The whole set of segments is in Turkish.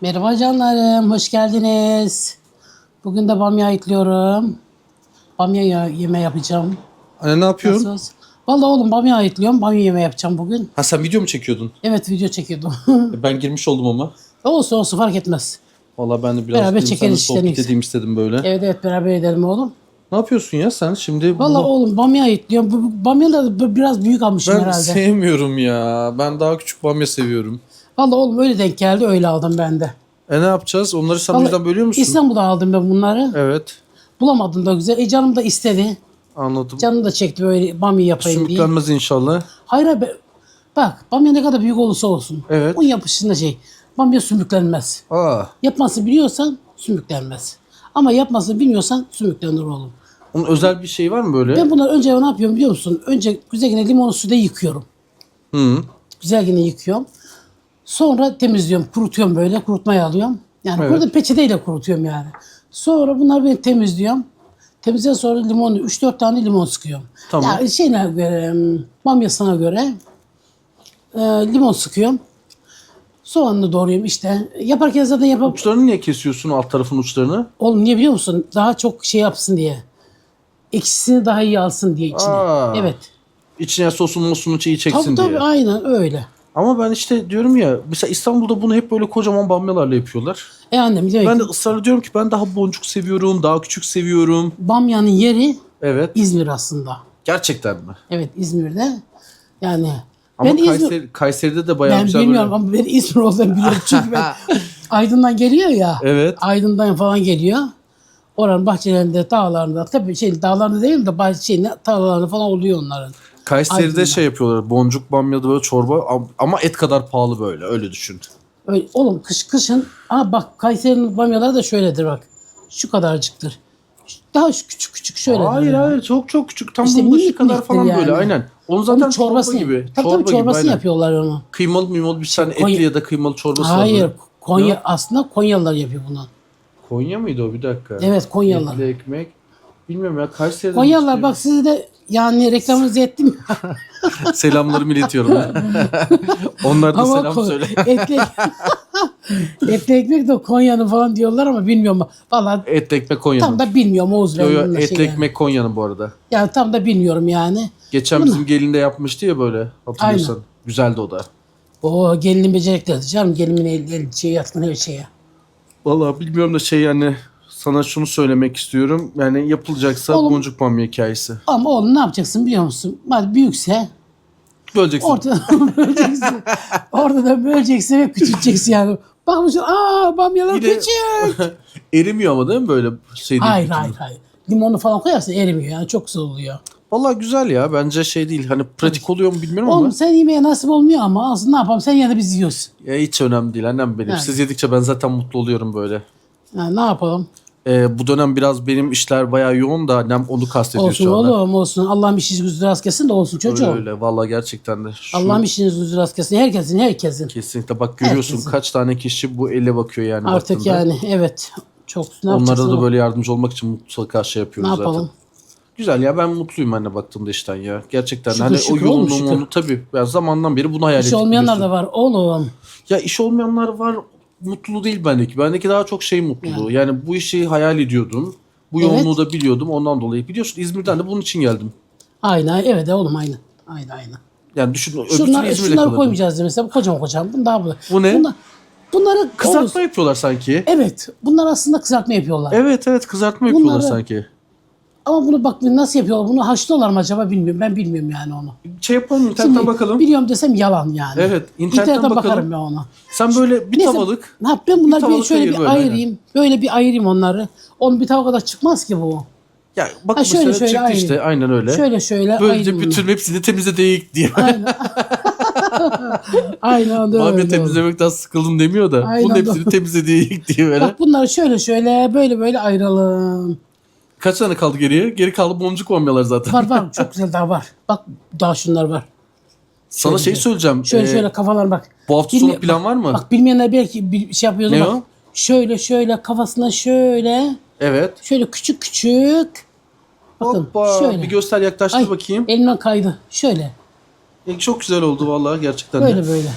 Merhaba canlarım, hoş geldiniz. Bugün de bamya ayıklıyorum. Bamya ya- yeme yapacağım. Anne ne yapıyorsun? Nasılsınız? Vallahi oğlum bamya ayıklıyorum, bamya yeme yapacağım bugün. Ha sen video mu çekiyordun? Evet video çekiyordum. E, Ben girmiş oldum ama. olsun olsun fark etmez. Vallahi ben de biraz Beraber çekeriz işte sohbet edeyim istedim böyle. Evet evet beraber edelim oğlum. Ne yapıyorsun ya sen şimdi? Vallahi bunu- oğlum bamya ayıklıyorum. Bu- Bamyalar da biraz büyük almışım ben herhalde. sevmiyorum ya. Ben daha küçük bamya seviyorum. Vallahi oğlum öyle denk geldi öyle aldım ben de. E ne yapacağız? Onları Vallahi bizden bölüyor musun? İstanbul'da aldım ben bunları. Evet. Bulamadım da güzel. E canım da istedi. Anladım. Canım da çekti böyle bamya yapayım diye. Sümüklenmez inşallah. Hayır abi. Bak bamya ne kadar büyük olursa olsun. Evet. Un yapışında şey. Bamya sümüklenmez. Aa. Yapmasını biliyorsan sümüklenmez. Ama yapmasını bilmiyorsan sümüklenir oğlum. Onun özel bir şey var mı böyle? Ben bunları önce ne yapıyorum biliyor musun? Önce güzel yine limonu suda yıkıyorum. Hı. Güzel yine yıkıyorum. Sonra temizliyorum, kurutuyorum böyle, kurutmaya alıyorum. Yani Evet. burada peçeteyle kurutuyorum yani. Sonra bunları ben temizliyorum. Temizledikten sonra limonu, 3-4 tane limon sıkıyorum. Tamam. Ya şeyine göre, bamyasına göre e, limon sıkıyorum. Soğanını doğruyorum işte. Yaparken zaten yapıp... Uçlarını niye kesiyorsun alt tarafın uçlarını? Oğlum niye biliyor musun? Daha çok şey yapsın diye. Ekşisini daha iyi alsın diye içine. Aa. Evet. İçine sosun mosunu çiğ çeksin Tabii diye. tabii aynen öyle. Ama ben işte diyorum ya mesela İstanbul'da bunu hep böyle kocaman bamyalarla yapıyorlar. E annem demek Ben de ısrar ediyorum ki ben daha boncuk seviyorum, daha küçük seviyorum. Bamya'nın yeri Evet. İzmir aslında. Gerçekten mi? Evet İzmir'de. Yani Ama ben İzmir, Kayseri, Kayseri'de de bayağı ben güzel bilmiyorum böyle. ama ben İzmir olduğunu biliyorum. Çünkü ben Aydın'dan geliyor ya. Evet. Aydın'dan falan geliyor. Oranın bahçelerinde, dağlarında, tabii şey dağlarında değil de bahçe şeyin tarlalarında falan oluyor onların. Kayseri'de Aydın'da. şey yapıyorlar. Boncuk bamyada böyle çorba am- ama et kadar pahalı böyle. Öyle düşün. Öyle, oğlum kış kışın ama bak Kayseri'nin bamyaları da şöyledir bak. Şu kadarcıktır. Daha şu küçük küçük şöyle. hayır hayır çok çok küçük. Tam İşte bunun kadar falan yani. böyle. Aynen. Onun zaten Onun çorbası çorba gibi. Tabii çorba tabii çorbasını gibi, yapıyorlar onu. Kıymalı mıymalı bir tane Konya- etli ya da kıymalı çorbası Hayır. vardı. Konya Ne? aslında Konyalılar yapıyor bunu. Konya mıydı o bir dakika? Evet Konyalılar. Etli ekmek. Bilmiyorum ya Kayseri'de. Konyalılar bak size de yani reklamınızı ettim. Selamlarımı iletiyorum. Onlar da ama selam Ko- söyle. etli, etli ekmek de Konya'nın falan diyorlar ama bilmiyorum. Valla Etli ekmek Konya'nın. tam da bilmiyorum Oğuz Yo, yo, Bey'in etli şey yani. ekmek Konya'nın bu arada. Yani tam da bilmiyorum yani. Geçen Bunu- bizim gelin de yapmıştı ya böyle hatırlıyorsan. Güzeldi o da. O gelinin becerikleri canım gelinin el, el şey yatkın her şeye. Vallahi bilmiyorum da şey yani sana şunu söylemek istiyorum. Yani yapılacaksa Oğlum- boncuk bamya hikayesi. Ama oğlum ne yapacaksın biliyor musun? Hadi büyükse Böleceksin. ortada böleceksin. Orada da böleceksin ve küçülteceksin yani. Bakmışsın aa bamyalar Yine- küçük. Erimiyor ama değil mi böyle şey değil. hayır hayır hayır. Limonu falan koyarsan erimiyor yani çok güzel oluyor. Vallahi güzel ya. Bence şey değil. Hani pratik oluyor mu bilmiyorum ama. Oğlum sen yemeğe nasip olmuyor ama aslında ne yapalım sen yine de biz yiyoruz. Ya hiç önemli değil annem benim. Yani. Siz yedikçe ben zaten mutlu oluyorum böyle. Yani ne yapalım? Ee, bu dönem biraz benim işler bayağı yoğun da annem onu kastediyor olsun şu anda. oğlum olsun. Allah'ım işiniz gücü rast gelsin de olsun çocuğum. Öyle öyle. Vallahi gerçekten de. Şu- Allah'ım işiniz gücü rast gelsin. Herkesin herkesin. Kesinlikle bak görüyorsun Herkesin. kaç tane kişi bu ele bakıyor yani Artık baktığında. yani evet. Çok ne Onlara yapacaksın da oğlum? böyle yardımcı olmak için mutlaka şey Ne yapıyoruz zaten. yapalım? Güzel ya ben mutluyum anne baktığımda işten ya. Gerçekten Şükür, hani şükür o oğlum, yoğunluğum şükür. onu tabii. Ben zamandan beri bunu hayal İş ettim. olmayanlar da var oğlum. Ya iş olmayanlar var. Mutlu değil bendeki. Bendeki daha çok şey mutluluğu. Yani, bu işi hayal ediyordum. Bu Evet. yoğunluğu da biliyordum ondan dolayı. Biliyorsun İzmir'den de bunun için geldim. Aynen evet oğlum aynen. Aynen aynen. Yani düşün öbür Şunlar, İzmir'de şunları kalırdım. koymayacağız diye mesela bu kocaman kocaman. Bunu daha bu. Bu ne? Bunlar, bunları Kızartma Oğuz- yapıyorlar sanki. Evet. Bunlar aslında kızartma yapıyorlar. Evet evet kızartma yapıyorlar Bunları- sanki. Ama bunu bak nasıl yapıyorlar? Bunu haşlıyorlar mı acaba bilmiyorum. Ben bilmiyorum yani onu. Şey yapalım internetten Şimdi bakalım. Biliyorum desem yalan yani. Evet, internetten bakalım. bakarım ben ona. Sen böyle bir Neyse, tavalık. Ne yap ben bunları bir, tavalık şöyle bir böyle, ayırayım. Böyle bir ayırayım onları. Onun bir tava kadar çıkmaz ki bu. Ya bak Ha, şöyle, şöyle çıktı ayırayım. işte aynen öyle. Şöyle şöyle Böylece bunu. bütün hepsini temizledik diye. Aynen. Aynen öyle. Mafya temizlemekten sıkıldım demiyor da. Aynen bunun hepsini temizledik diye böyle. Bak bunları şöyle şöyle böyle böyle ayıralım. Kaç tane kaldı geriye? Geri kaldı boncuk bamyalar zaten. Var var çok güzel daha var. Bak daha şunlar var. Sana şöyle şey söyleyeceğim. Şöyle Ee, şöyle kafalar bak. Bu hafta Bilmi- sonu plan var mı? Bak bilmeyenler belki bir şey yapıyordu Ne bak. o? Şöyle şöyle kafasına şöyle Evet. şöyle küçük küçük. Bakın Hoppa. şöyle. Bir göster yaklaştır Ay, bakayım. Elimden kaydı. Şöyle. E, çok güzel oldu vallahi gerçekten de. Böyle böyle.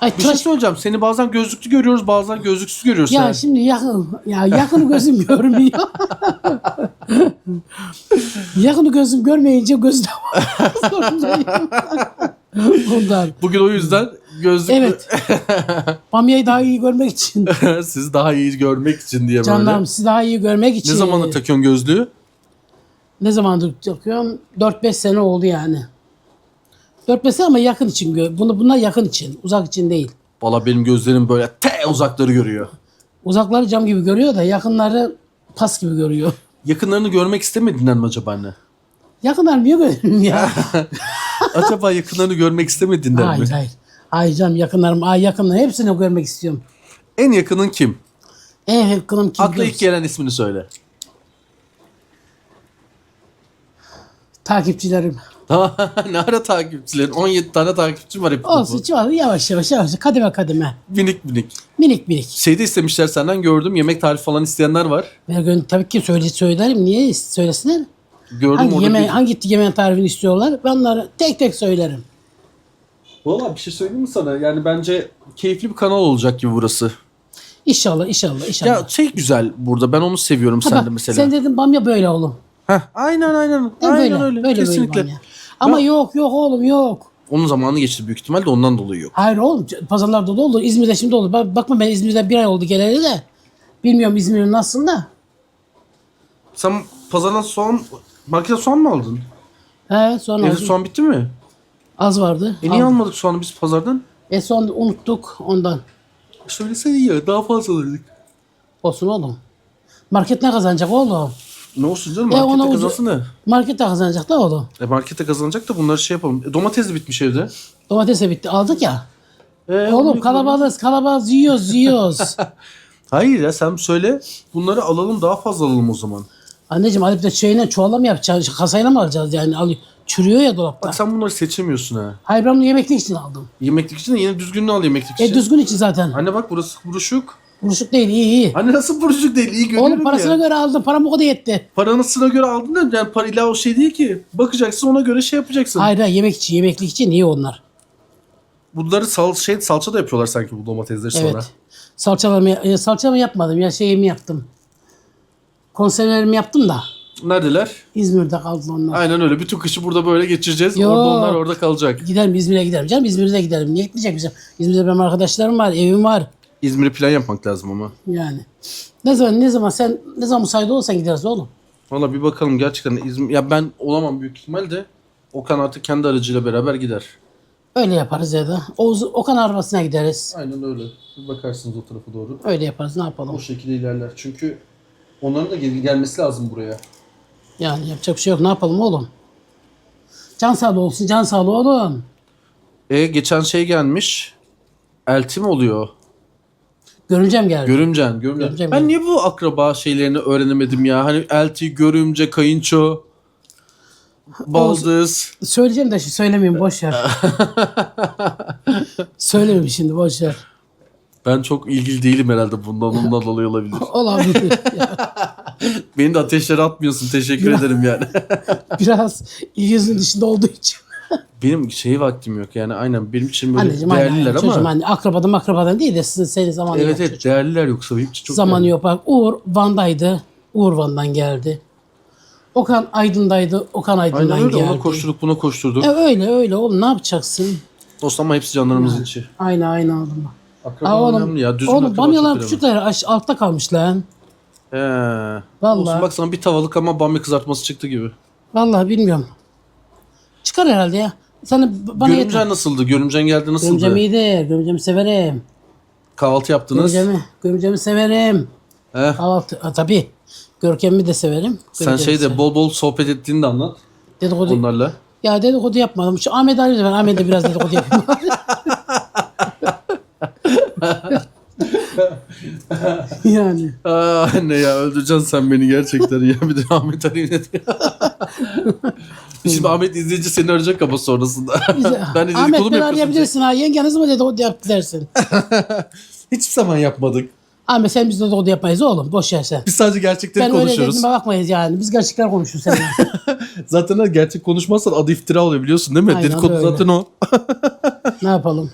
Ay Bir şey söyleyeceğim. Seni bazen gözlüklü görüyoruz, bazen gözlüksüz görüyoruz. ya sen. şimdi yakın ya yakını gözüm görmüyor. yakını gözüm görmeyince gözüm. Ondan. Bugün o yüzden gözlüklü Evet. Bamya'yı daha iyi görmek için. sizi daha iyi görmek için diye böyle. Canlarım sizi daha iyi görmek için. Ne zamandır takıyorsun gözlüğü? Ne zamandır takıyorum? 4-5 sene oldu yani. 4-5 sene ama yakın için. gö- Bunu, bunlar yakın için. Uzak için değil. Valla benim gözlerim böyle te uzakları görüyor. Uzakları cam gibi görüyor da yakınları pas gibi görüyor. Yakınlarını görmek istemediğinden mi acaba anne? Yakınlar niye görüyorum ya? acaba yakınlarını görmek istemediğinden mi? hayır hayır. Hayır canım yakınlarım. Ay yakınlar hepsini görmek istiyorum. En yakının kim? En yakınım kim? Akla ilk gelen ismini söyle. Takipçilerim. ne ara takipçilerin? 17 tane takipçim var hep. Olsun çivar yavaş yavaş yavaş kademe kademe. Minik minik. Minik minik. Şeyde istemişler senden gördüm. Yemek tarifi falan isteyenler var. Ben tabii ki söyle, söylerim. Niye söylesinler? Gördüm Hangi, orada yeme bir... hangi yemeğin tarifini istiyorlar? Ben onları tek tek söylerim. Valla bir şey söyleyeyim mi sana? Yani bence keyifli bir kanal olacak gibi burası. İnşallah inşallah inşallah. Ya şey güzel burada. Ben onu seviyorum Ha sende mesela. Sen dedin bamya böyle oğlum. Heh, aynen aynen. Değil mi? aynen böyle, öyle. Böyle Kesinlikle. böyle bamya. Ama yok yok oğlum yok. Onun zamanı geçti büyük ihtimalle de ondan dolayı yok. Hayır oğlum pazarlarda da olur. İzmir'de şimdi olur. Bak, bakma ben İzmir'de bir ay oldu geleli de. Bilmiyorum İzmir'in nasıl da. Sen pazardan soğan, marketten soğan mı aldın? He sonra Evde soğan bitti mi? az vardı. E niye Aldım. almadık soğanı biz pazardan? E sonra unuttuk ondan. Söylesene ya daha fazla alırdık. Olsun oğlum. Market ne kazanacak oğlum? Ne olsun canım E, markette ona ucu- kazansın da. Market de kazanacak da oğlum. E markette kazanacak da bunları şey yapalım. E, domates de bitmiş evde. Domates de bitti aldık ya. E, Oğlum kalabalığız kalabalığız yiyoruz yiyoruz. Hayır ya sen söyle. Bunları alalım daha fazla alalım o zaman. Anneciğim alıp da şeyle çuvala mı yapacağız? Kasayla mı alacağız yani? Al, çürüyor ya dolapta. Bak sen bunları seçemiyorsun ha. Hayır ben bunu yemeklik için aldım. Yemeklik için de yine düzgününü al yemeklik için. E düzgün için zaten. Anne bak burası buruşuk. Buruşuk değil iyi iyi. Anne nasıl buruşuk değil iyi görüyorum Oğlum parasına ya. göre aldım. Param o kadar yetti. Paranısına göre aldın da yani para illa o şey değil ki. Bakacaksın ona göre şey yapacaksın. Hayır hayır yemek için yemeklik için iyi onlar. Bunları sal şey salça da yapıyorlar sanki bu domatesleri sonra. Evet. Salçalarımı, e, salçamı yapmadım ya şeyimi yaptım. Konservelerimi yaptım da. Neredeler? İzmir'de kaldı onlar. Aynen öyle. Bütün kışı burada böyle geçireceğiz. Yok. Orada onlar orada kalacak. Giderim İzmir'e giderim canım. İzmir'de giderim. Niye gitmeyecek bizim? İzmir'de benim arkadaşlarım var, evim var. İzmir'e plan yapmak lazım ama. Yani. Ne zaman ne zaman sen ne zaman müsait olursan gideriz oğlum. Valla bir bakalım gerçekten İzmir... Ya ben olamam büyük ihtimal de Okan artık kendi aracıyla beraber gider. Öyle yaparız ya da. Oğuz, Okan arabasına gideriz. Aynen öyle. Bir bakarsınız o tarafa doğru. Öyle yaparız ne O yapalım. şekilde ilerler. Çünkü onların da gel- gelmesi lazım buraya. Yani yapacak bir şey yok ne yapalım oğlum. Can sağlığı olsun can sağlığı oğlum. E geçen şey gelmiş. Elti mi oluyor? Görümcem geldi. Görümcen, görümcen. Görümcem Ben geldi. niye bu akraba şeylerini öğrenemedim ya? Hani elti, görümce, kayınço, baldız. Söyleyeceğim de şimdi söylemeyeyim boş ver. Söylemeyeyim şimdi boş ver. Ben çok ilgili değilim herhalde bundan ondan dolayı olabilir. Olabilir. Beni de ateşlere atmıyorsun. Teşekkür ederim yani. Biraz ilginizin dışında olduğu için. Benim şey vaktim yok yani aynen benim için böyle Anneciğim anne, değerliler anne, ama. çocuğum anne. Akrabadan akrabadan değil de sizin senin zamanı evet yok. evet değerliler yoksa benim için çok Zamanı değerli. yok. Bak Uğur Van'daydı. Uğur Van'dan geldi. Okan Aydın'daydı. Okan Aydın'dan Aynen öyle geldi. ona koşturduk buna koşturduk. E öyle öyle oğlum ne yapacaksın? Dostum ama hepsi canlarımızın içi. Aynı aynı oğlum. Akraba Aa, oğlum, önemli ya. Düzgün oğlum bamyalar küçükler altta kalmış lan. He. Vallahi. Olsun bak sana bir tavalık ama bamya kızartması çıktı gibi. Vallahi bilmiyorum. Çıkar herhalde ya. Sana b- bana Görümcen yeter. nasıldı? Görümcen geldi nasıldı? Gömcem iyidir. Gömcemi severim. Kahvaltı yaptınız. Gömcemi, gömcemi severim. He. Kahvaltı, ha, tabii. Görkem'i de severim. Sen Görkem'i şeyde severim. bol bol sohbet ettiğini de anlat Dedikodu. onlarla. Ya dedikodu yapmadım. Şu Ahmet Ali de ben Ahmet'e biraz dedikodu yapayım. yani. Aa anne ya öldüreceksin sen beni gerçekten ya. Bir de Ahmet arayayım dedi. Şimdi Ahmet izleyici seni arayacak ama sonrasında. Ben de Ahmet dedikodu mu beni yapıyorsun? arayabilirsin ha. Yengeniz mi dedikodu yaptı dersin. Hiçbir zaman yapmadık. Ahmet sen biz dedikodu yapmayız oğlum. Boş ver sen. Biz sadece gerçekleri Ben öyle konuşuyoruz. dediğime bakmayız yani. Biz gerçekler konuşuruz seninle. Zaten gerçek konuşmazsan adı iftira oluyor biliyorsun değil mi? Aynen Dedikodu öyle. zaten o. ne yapalım?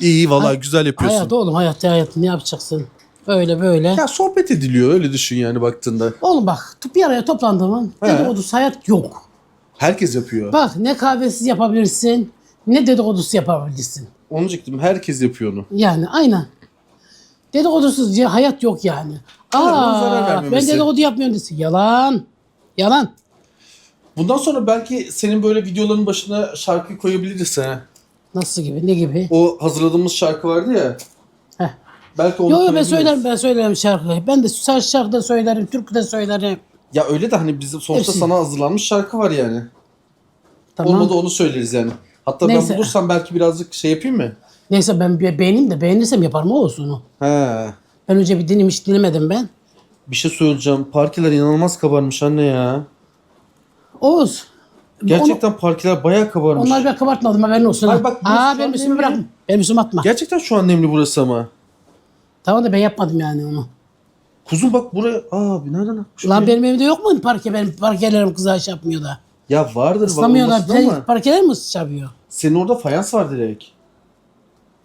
İyi iyi vallahi güzel yapıyorsun. Hayat oğlum hayatta hayat ne yapacaksın? Öyle böyle. Ya sohbet ediliyor öyle düşün yani baktığında. Oğlum bak bir araya toplandığımın He. dedikodusu hayat yok. Herkes yapıyor. Bak ne kahvesiz yapabilirsin ne dedikodusu yapabilirsin. Onu diyecektim herkes yapıyor onu. Yani aynen. Dedikodusuz diye hayat yok yani. Aynen, onun zarar Aa, ben vermemesi. dedikodu yapmıyorum desin. Yalan. Yalan. Bundan sonra belki senin böyle videoların başına şarkı koyabiliriz ha. Nasıl gibi? Ne gibi? O hazırladığımız şarkı vardı ya. Belki onu Yo yo ben söylerim ben söylerim şarkıyı. Ben de şarkı şarkı da söylerim, türkü de söylerim. Ya öyle de hani bizim sonuçta Hepsi. sana hazırlanmış şarkı var yani. Tamam. Olmadı onu söyleriz yani. Hatta Neyse. ben bulursam belki birazcık şey yapayım mı? Neyse ben be- beğeneyim de beğenirsem yaparım o olsun o. He. Ben önce bir dinlemiş dinlemedim ben. Bir şey söyleyeceğim. Parkeler inanılmaz kabarmış anne ya. Oğuz. Gerçekten parkeler bayağı kabarmış. Onlar ben kabartmadım haberin olsun. Ay ha. bak bu Aa benim an üstümü nemli. bırak. Benim atma. Gerçekten şu an nemli burası ama. Tamam da ben yapmadım yani onu. Kuzum bak buraya. Aa bir nereden akmış? Lan benim evimde yok mu parke? Benim parkelerim kıza iş yapmıyor da. Ya vardır Sen ama. parkeler mi yapıyor? Senin orada fayans var direkt.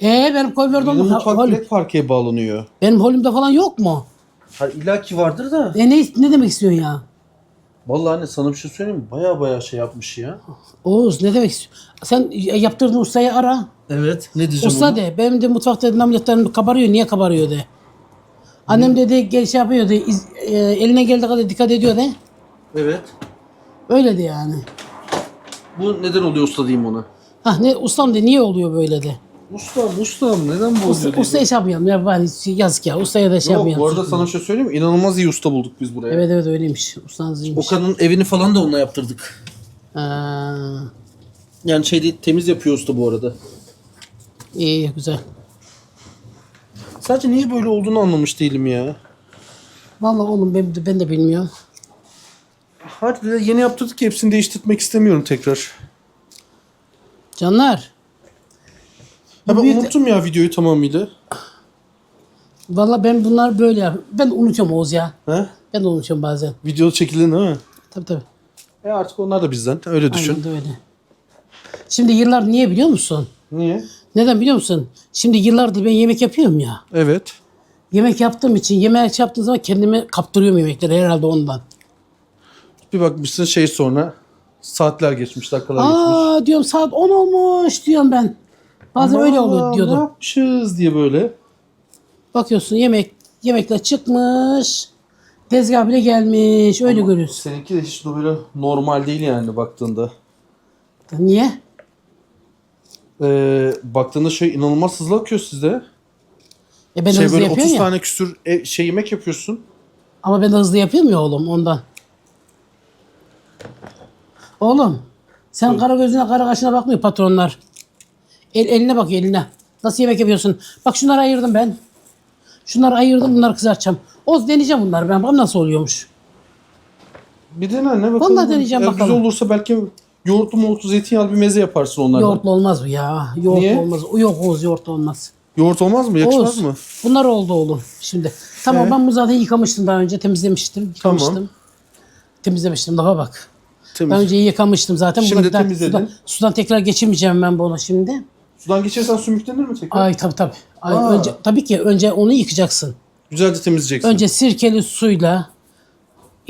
Ee benim koridorda Benim mutfak direkt parkeye bağlanıyor. Benim holümde falan yok mu? Hayır illaki vardır da. E ne, ne demek istiyorsun ya? Vallahi anne sana bir şey söyleyeyim mi? Baya baya şey yapmış ya. Oğuz ne demek istiyorsun? Sen yaptırdığın ustayı ara. Evet. Ne diyeceğim Usta de benim de mutfakta ameliyatlarım kabarıyor. Niye kabarıyor de. Annem dedi gel şey yapıyor de iz- e, eline geldiği kadar dikkat ediyor de. Evet. Öyle de yani. Bu neden oluyor usta diyeyim ona. Hah ne ustam de niye oluyor böyle de. Ustam ustam neden bu Usta, oluyor? usta iş yapmayalım ya bari yazık ya ustaya da şey Yok yapmayalım. bu arada sana bir şey söyleyeyim mi? İnanılmaz iyi usta bulduk biz buraya. Evet evet öyleymiş. Ustanız O iyiymiş. kadının evini falan da onunla yaptırdık. Ha, Yani şey değil, temiz yapıyor usta bu arada. İyi güzel. Sadece niye böyle olduğunu anlamış değilim ya. Vallahi oğlum ben, ben de bilmiyorum. Hadi de yeni yaptırdık ki hepsini değiştirmek istemiyorum tekrar. Canlar. Ha ben Bir de- unuttum ya videoyu tamamıyla. Vallahi ben bunlar böyle yap. Ben de unutuyorum Oğuz ya. He? Ben de unutuyorum bazen. Video çekildi değil mi? Tabii tabii. E artık onlar da bizden. Öyle düşün. Aynen de öyle. Şimdi yıllar niye biliyor musun? Niye? Neden biliyor musun? Şimdi yıllardır ben yemek yapıyorum ya. Evet. Yemek yaptığım için yemek yaptığım zaman kendimi kaptırıyorum yemekleri herhalde ondan. Bir bakmışsın şey sonra saatler geçmiş, dakikalar geçmiş. Aa diyorum saat 10 olmuş diyorum ben. Bazen öyle oluyor Ne diyordum. yapmışız diye böyle. Bakıyorsun yemek yemekler çıkmış. Tezgah bile gelmiş. Öyle görüyorsun. Seninki de hiç de böyle normal değil yani baktığında. Niye? Ee, baktığında şey inanılmaz hızlı akıyor sizde. E ben şey hızlı böyle yapıyorum 30 ya. tane küsür e, şey yemek yapıyorsun. Ama ben hızlı yapıyorum ya oğlum ondan. Oğlum sen kara gözüne kara kaşına bakmıyor patronlar. El, eline bak eline. Nasıl yemek yapıyorsun? Bak şunları ayırdım ben. Şunları ayırdım bunları kızartacağım. Oz deneyeceğim bunları ben. Bakalım nasıl oluyormuş. Bir dene ne bakalım. Vallahi deneyeceğim Eğer bakalım. Güzel olursa belki yoğurtlu moğurtlu zeytinyağlı bir meze yaparsın onlardan. Yoğurtlu olmaz bu ya. Yoğurtlu Niye? olmaz. Yok Oğuz yoğurtlu olmaz. Yoğurt olmaz mı? Yakışmaz Oğuz, mı? Bunlar oldu oğlum şimdi. Tamam Evet. ben bunu zaten yıkamıştım daha önce. Temizlemiştim. Yıkamıştım. Tamam. Temizlemiştim. Daha bak. Temiz. Daha önce yıkamıştım zaten. Şimdi daha temizledin. Sudan, sudan tekrar geçirmeyeceğim ben bunu şimdi. Sudan geçirsen sümüklenir mi tekrar? Ay tabii tabii. Ay, Aa. önce, tabii ki önce onu yıkacaksın. Güzelce temizleyeceksin. Önce sirkeli suyla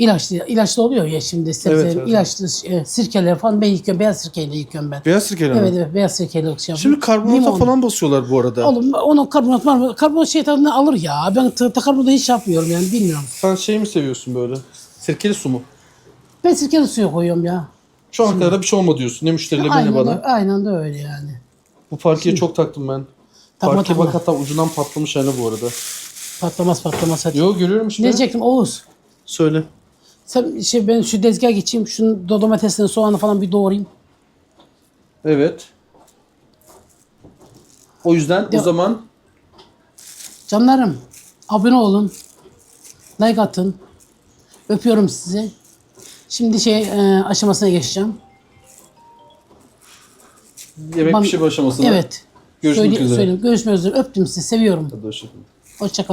ilaçlı ilaçlı oluyor ya şimdi sebze Evet, evet. ilaçlı e, sirkeler falan ben yıkıyorum. Beyaz sirkeyle yıkıyorum ben. Beyaz sirkeyle mi? Evet evet beyaz sirkeyle yıkıyorum. Şimdi karbonata Limon. falan basıyorlar bu arada. Oğlum onun karbonat var mı? Karbonat şey tadını alır ya. Ben karbonatı hiç yapmıyorum yani bilmiyorum. Sen şey mi seviyorsun böyle? Sirkeli su mu? Ben sirkeli suyu koyuyorum ya. Şu ana kadar bir şey olma diyorsun. Ne müşteriyle Aynen, bana. de, aynen de öyle yani. Bu parkeye çok taktım ben. Takma, Parke takma. bak hatta ucundan patlamış yani bu arada. Patlamaz patlamaz hadi. Yo görüyorum işte. Ne diyecektim Oğuz? Söyle. Sen şey ben şu dezgaha geçeyim. Şunun do- domatesini, soğanı falan bir doğrayayım. Evet. O yüzden o Ya- zaman Canlarım abone olun. Like atın. Öpüyorum sizi. Şimdi şey e, aşamasına geçeceğim. yemek Ben- pişirme aşamasına. Evet. Görüşmek Söyle- üzere. söyleyeyim. Görüşmek üzere. Öptüm sizi. Seviyorum. Hadi hoşçakalın. Hoşçakalın.